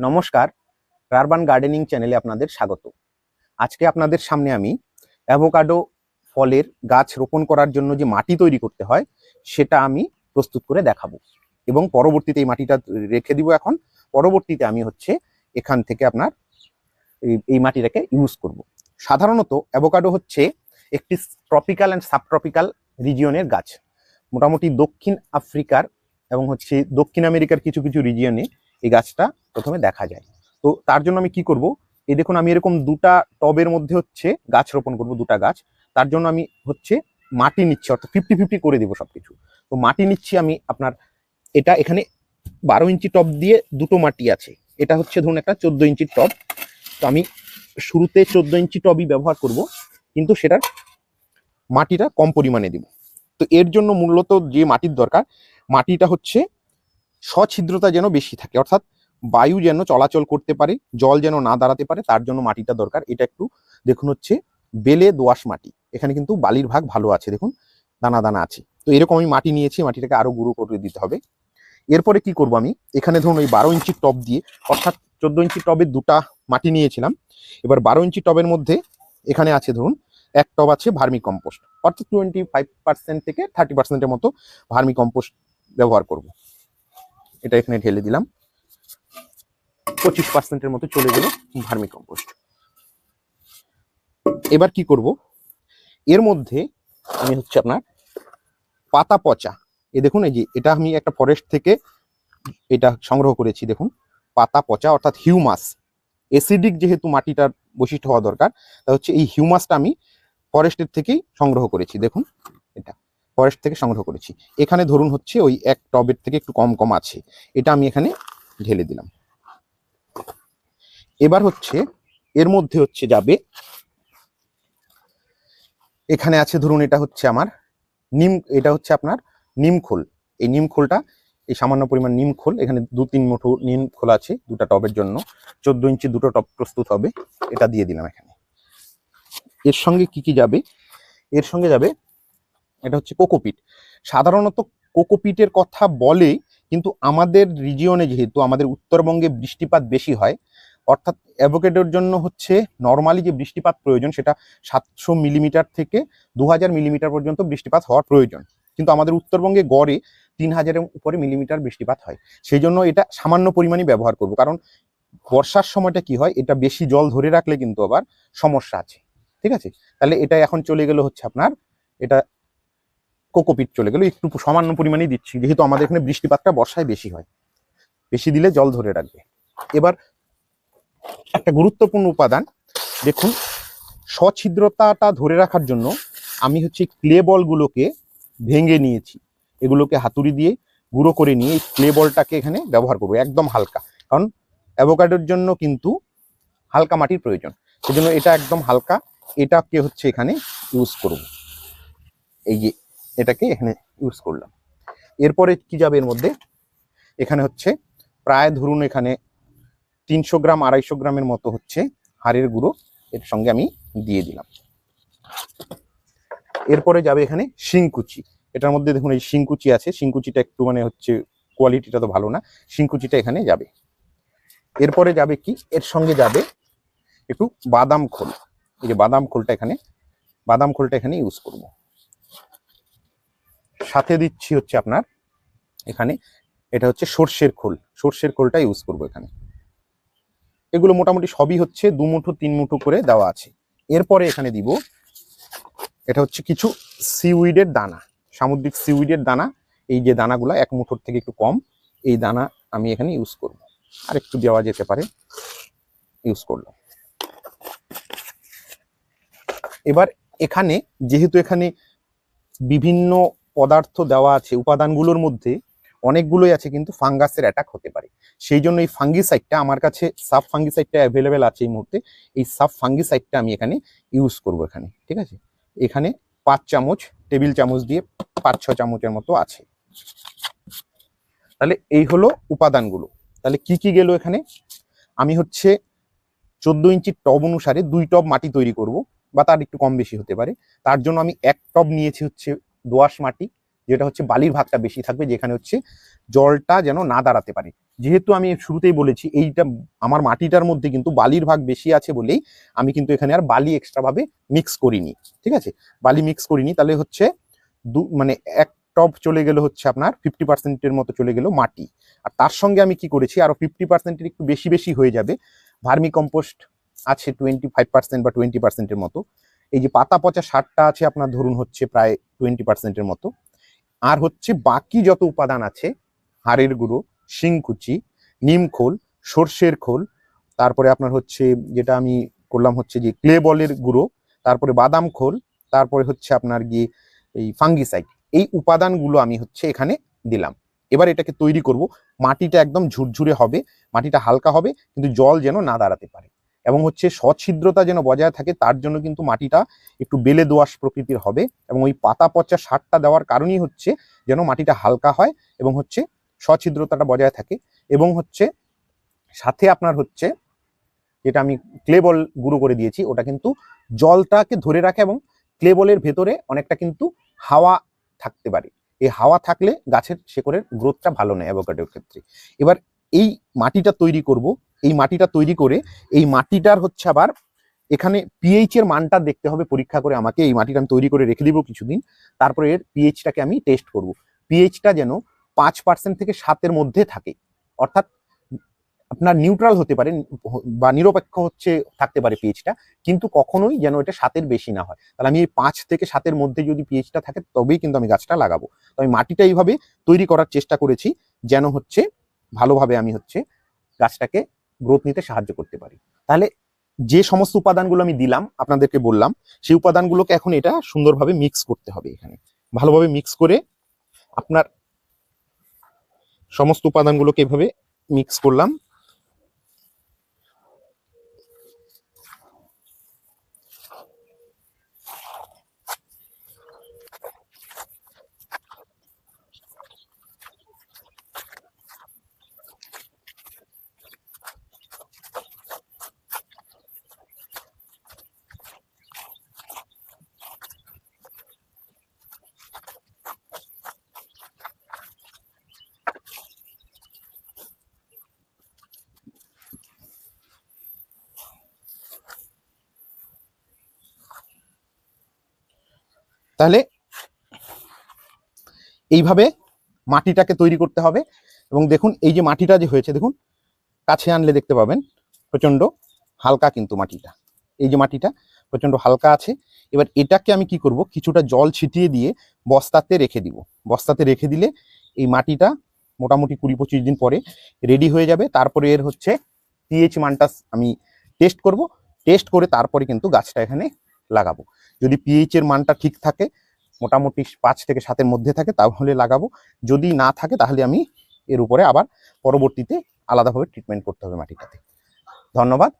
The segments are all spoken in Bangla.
নমস্কার, রারবান গার্ডেনিং চ্যানেলে আপনাদের স্বাগত। আজকে আপনাদের সামনে আমি অ্যাভোকাডো ফলের গাছ রোপণ করার জন্য যে মাটি তৈরি করতে হয়, সেটা আমি প্রস্তুত করে দেখাবো। এবং পরবর্তীতে এই মাটিটা রেখে দিব এখন। পরবর্তীতে আমি হচ্ছে এখান থেকে আপনার এই- মাটিটাকে ইউজ করব। সাধারণত অ্যাভোকাডো হচ্ছে একটি ট্রপিক্যাল অ্যান্ড সাবট্রপিক্যাল রিজিয়নের গাছ। মোটামুটি দক্ষিণ আফ্রিকার এবং হচ্ছে দক্ষিণ আমেরিকার কিছু কিছু রিজিয়নে এই গাছটা প্রথমে দেখা যায়। তো তার জন্য আমি কি করব? এই দেখুন, আমি এরকম দুটা টবের মধ্যে হচ্ছে গাছ রোপণ করব, দুটা গাছ। তার জন্য আমি হচ্ছে মাটি নিচ্ছি, অর্থাৎ ফিফটি ফিফটি করে দেবো সব কিছু তো মাটি নিচ্ছি আমি আপনার, এটা এখানে বারো ইঞ্চি টব দিয়ে দুটো মাটি আছে। এটা হচ্ছে ধরুন একটা চোদ্দ ইঞ্চির টব। তো আমি শুরুতে চোদ্দ ইঞ্চি টবই ব্যবহার করব, কিন্তু সেটার মাটিটা কম পরিমাণে দিব। তো এর জন্য মূলত যে মাটির দরকার, মাটিটা হচ্ছে সছিদ্রতা যেন বেশি থাকে। অর্থাৎ বায়ু যেন চলাচল করতে পারে, জল যেন না দাঁড়াতে পারে, তার জন্য মাটিটা দরকার। এটা একটু দেখুন হচ্ছে বেলে দোআঁশ মাটি। এখানে কিন্তু বালির ভাগ ভালো আছে, দেখুন, দানা দানা আছে। তো এরকম আমি মাটি নিয়েছি, মাটিটাকে আরও গুঁড়ো করে দিতে হবে। এরপরে কি করব আমি? এখানে ধরুন ওই বারো ইঞ্চি টব দিয়ে, অর্থাৎ চোদ্দ ইঞ্চি টবের দুটা মাটি নিয়েছিলাম। এবার বারো ইঞ্চি টবের মধ্যে এখানে আছে ধরুন, এক টব আছে ভার্মি কম্পোস্ট অর্থাৎ টোয়েন্টি ফাইভ পার্সেন্ট থেকে থার্টি পার্সেন্টের মতো ভার্মি কম্পোস্ট ব্যবহার করব। এটা এখানে ঢেলে দিলাম। পঁচিশ পার্সেন্টের মতো চলে গেল ভার্মি কম্পোস্ট। এবার কি করব? এর মধ্যে আমি হচ্ছে আপনার পাতা পচা। এ দেখুন, এই যে এটা আমি একটা ফরেস্ট থেকে এটা সংগ্রহ করেছি, দেখুন। পাতা পচা, অর্থাৎ হিউমাস। এসিডিক যেহেতু মাটিটার বৈশিষ্ট্য হওয়া দরকার, তা হচ্ছে এই হিউমাসটা আমি ফরেস্টের থেকেই সংগ্রহ করেছি, দেখুন। ফরেস্ট থেকে সংগ্রহ করেছি। এখানে ধরুন হচ্ছে ওই এক টবের থেকে একটু কম কম আছে। এটা আমি এখানে ঢেলে দিলাম। এবার হচ্ছে এর মধ্যে হচ্ছে যাবে এখানে আছে ধরুন এটা হচ্ছে আমার নিম, এটা হচ্ছে আপনার নিম খোল। এই নিম খোলটা, এই সামান্য পরিমাণ নিম খোল, এখানে দু তিন মুঠো নিম খোল আছে দুটা টবের জন্য। চোদ্দ ইঞ্চি দুটো টব প্রস্তুত হবে, এটা দিয়ে দিলাম এখানে। এর সঙ্গে কি কি যাবে? এর সঙ্গে যাবে এটা হচ্ছে কোকোপিট সাধারণত কোকোপিটের কথা বলে কিন্তু আমাদের রিজিয়নে যেহেতু আমাদের উত্তরবঙ্গে বৃষ্টিপাত বেশি হয়, অর্থাৎ অ্যাভোকেডোর জন্য হচ্ছে নর্মালি যে বৃষ্টিপাত প্রয়োজন সেটা সাতশো মিলিমিটার থেকে দু হাজার মিলিমিটার পর্যন্ত বৃষ্টিপাত হওয়ার প্রয়োজন। কিন্তু আমাদের উত্তরবঙ্গে গড়ে তিন হাজারের উপরে মিলিমিটার বৃষ্টিপাত হয়। সেই জন্য এটা সামান্য পরিমাণে ব্যবহার করব। কারণ বর্ষার সময়টা কি হয়, এটা বেশি জল ধরে রাখলে কিন্তু আবার সমস্যা আছে। ঠিক আছে? তাহলে এটা এখন চলে গেল হচ্ছে আপনার, এটা কোকোপিট চলে গেল, একটু সামান্য পরিমাণেই দিচ্ছি, যেহেতু আমাদের এখানে বৃষ্টিপাতটা বর্ষায় বেশি হয়। বেশি দিলে জল ধরে রাখবে। এবার একটা গুরুত্বপূর্ণ উপাদান, দেখুন, সছিদ্রতাটা ধরে রাখার জন্য আমি হচ্ছে ক্লে বলগুলোকে ভেঙে নিয়েছি। এগুলোকে হাতুড়ি দিয়ে গুঁড়ো করে নিয়ে এই ক্লে বলটাকে এখানে ব্যবহার করব, একদম হালকা। কারণ অ্যাভোকাডোর জন্য কিন্তু হালকা মাটির প্রয়োজন। সেজন্য এটা একদম হালকা, এটাকে হচ্ছে এখানে ইউজ করব। এই যে এটাকে এখানে ইউজ করলাম। এরপরে কি যাবে এর মধ্যে? এখানে হচ্ছে প্রায় ধরুন এখানে তিনশো গ্রাম, আড়াইশো গ্রামের মতো হচ্ছে হাড়ের গুঁড়ো এর সঙ্গে আমি দিয়ে দিলাম। এরপরে যাবে এখানে শিংকুচি। এটার মধ্যে দেখুন এই শিংকুচি আছে। শিংকুচিটা একটু মানে হচ্ছে কোয়ালিটিটা তো ভালো না। শিংকুচিটা এখানে যাবে। এরপরে যাবে কি? এর সঙ্গে যাবে একটু বাদাম খোল। এই যে বাদাম খোলটা এখানে, বাদাম খোলটা এখানে ইউজ করব। সাথে দিচ্ছি হচ্ছে আপনার এখানে, এটা হচ্ছে সর্ষের খোল। সর্ষের খোলটা ইউজ করব এখানে। এগুলো মোটামুটি সবই হচ্ছে দু মুঠো, তিন মুঠো করে দেওয়া আছে। এরপরে এখানে দিব, এটা হচ্ছে কিছু সিউইডের দানা, সামুদ্রিক সিউইডের দানা। এই যে দানাগুলো এক মুঠোর থেকে একটু কম, এই দানা আমি এখানে ইউজ করব। আর একটু দেওয়া যেতে পারে ইউজ করলাম। এবার এখানে, যেহেতু এখানে বিভিন্ন পদার্থ দেওয়া আছে, উপাদানগুলোর মধ্যে অনেকগুলোই আছে কিন্তু ফাঙ্গাসের অ্যাটাক হতে পারে। সেই জন্য এই ফাঙ্গিসাইডটা আমার কাছে সাব ফাঙ্গিসাইডটা অ্যাভেলেবেল আছে এই মুহূর্তে। এই সাব ফাঙ্গিসাইডটা আমি এখানে ইউজ করব এখানে, ঠিক আছে? এখানে পাঁচ চামচ, টেবিল চামচ দিয়ে পাঁচ ছ চামচের মতো আছে। তাহলে এই হলো উপাদানগুলো। তাহলে কি কি গেল এখানে? আমি হচ্ছে চোদ্দ ইঞ্চি টব অনুসারে দুই টব মাটি তৈরি করব, বা তার একটু কম বেশি হতে পারে। তার জন্য আমি এক টব নিয়েছি হচ্ছে দোআঁশ মাটি, যেটা হচ্ছে বালির ভাগটা বেশি থাকবে, যেখানে হচ্ছে জলটা যেন না দাঁড়াতে পারে। যেহেতু আমি শুরুতেই বলেছি, এইটা আমার মাটিটার মধ্যে কিন্তু বালির ভাগ বেশি আছে বলেই আমি কিন্তু এখানে আর বালি এক্সট্রা ভাবে মিক্স করিনি, ঠিক আছে? বালি মিক্স করিনি, তাহলে হচ্ছে দু মানে এক টব চলে গেল হচ্ছে আপনার ফিফটি পার্সেন্টের মতো চলে গেল মাটি। আর তার সঙ্গে আমি কি করেছি, আরও ফিফটি পার্সেন্টের একটু বেশি বেশি হয়ে যাবে। ভার্মি কম্পোস্ট আছে টোয়েন্টি ফাইভ পার্সেন্ট বা টোয়েন্টি পার্সেন্টের মতো। এই যে পাতা পচা সারটা আছে আপনার ধরুন হচ্ছে প্রায় টোয়েন্টি পার্সেন্টের মতো। আর হচ্ছে বাকি যত উপাদান আছে, হাড়ের গুঁড়ো, শিংকুচি নিমখোল সর্ষের খোল, তারপরে আপনার হচ্ছে যেটা আমি করলাম হচ্ছে যে ক্লে বলের গুঁড়ো, তারপরে বাদাম খোল, তারপরে হচ্ছে আপনার গিয়ে এই ফাঙ্গিসাইড এই উপাদানগুলো আমি হচ্ছে এখানে দিলাম। এবার এটাকে তৈরি করব। মাটিটা একদম ঝুরঝুরে হবে, মাটিটা হালকা হবে, কিন্তু জল যেন না দাঁড়াতে পারে। এবং হচ্ছে সছিদ্রতা যেন বজায় থাকে, তার জন্য কিন্তু মাটিটা একটু বেলে দোআঁশ প্রকৃতির হবে এবং ওই পাতা পচা সারটা দেওয়ার কারণেই হচ্ছে যেন মাটিটা হালকা হয় এবং হচ্ছে সছিদ্রতাটা বজায় থাকে এবং হচ্ছে সাথে আপনার হচ্ছে যেটা আমি ক্লে বল গুঁড়ো করে দিয়েছি, ওটা কিন্তু জলটাকে ধরে রাখে এবং ক্লে বলের ভেতরে অনেকটা কিন্তু হাওয়া থাকতে পারে। এই হাওয়া থাকলে গাছের শেকড়ের গ্রোথটা ভালো নেয় অ্যাভোকাডোর ক্ষেত্রে। এবার এই মাটিটা তৈরি করব এই মাটিটা তৈরি করে, এই মাটিটার হচ্ছে আবার এখানে পিএইচ এর মানটা দেখতে হবে পরীক্ষা করে আমাকে, এই মাটিটা আমি তৈরি করে রেখে দিব কিছুদিন, তারপরে এর পিএইচটাকে আমি টেস্ট করব। পিএইচটা যেন পাঁচ পার্সেন্ট থেকে সাতের মধ্যে থাকে, অর্থাৎ আপনার নিউট্রাল হতে পারে, বা নিরপেক্ষ হচ্ছে, থাকতে পারে পিএইচটা কিন্তু কখনোই যেন এটা সাতের বেশি না হয়। তাহলে আমি এই পাঁচ থেকে সাতের মধ্যে যদি পিএইচটা থাকে, তবেই কিন্তু আমি গাছটা লাগাবো। তো আমি মাটিটা এইভাবে তৈরি করার চেষ্টা করেছি, যেন হচ্ছে ভালোভাবে আমি হচ্ছে গাছটাকে গ্রোথ নিতে সাহায্য করতে পারি। তাহলে যে সমস্ত উপাদানগুলো আমি দিলাম, আপনাদেরকে বললাম, সেই উপাদানগুলোকে এখন এটা সুন্দরভাবে মিক্স করতে হবে এখানে। ভালোভাবে মিক্স করে আপনার সমস্ত উপাদানগুলোকে এভাবে মিক্স করলাম। তাহলে এইভাবে মাটিটাকে তৈরি করতে হবে। এবং দেখুন, এই যে মাটিটা যে হয়েছে, দেখুন, কাছে আনলে দেখতে পাবেন প্রচণ্ড হালকা কিন্তু মাটিটা। এই যে মাটিটা প্রচণ্ড হালকা আছে। এবার এটাকে আমি কি করব? কিছুটা জল ছিটিয়ে দিয়ে বস্তাতে রেখে দিব। বস্তাতে রেখে দিলে এই মাটিটা মোটামুটি কুড়ি পঁচিশ দিন পরে রেডি হয়ে যাবে। তারপরে এর হচ্ছে পিএইচ মানটা আমি টেস্ট করব। টেস্ট করে তারপরে কিন্তু গাছটা এখানে লাগাবো। যদি পিএইচ এর মানটা ঠিক থাকে, মোটামুটি পাঁচ থেকে সাতের মধ্যে থাকে, তাহলে লাগাবো। যদি না থাকে, তাহলে আমি এর উপরে আবার পরবর্তীতে আলাদাভাবে ট্রিটমেন্ট করতে হবে মাটিটাতে। ধন্যবাদ।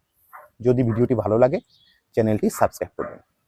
যদি ভিডিওটি ভালো লাগে, চ্যানেলটি সাবস্ক্রাইব করবেন।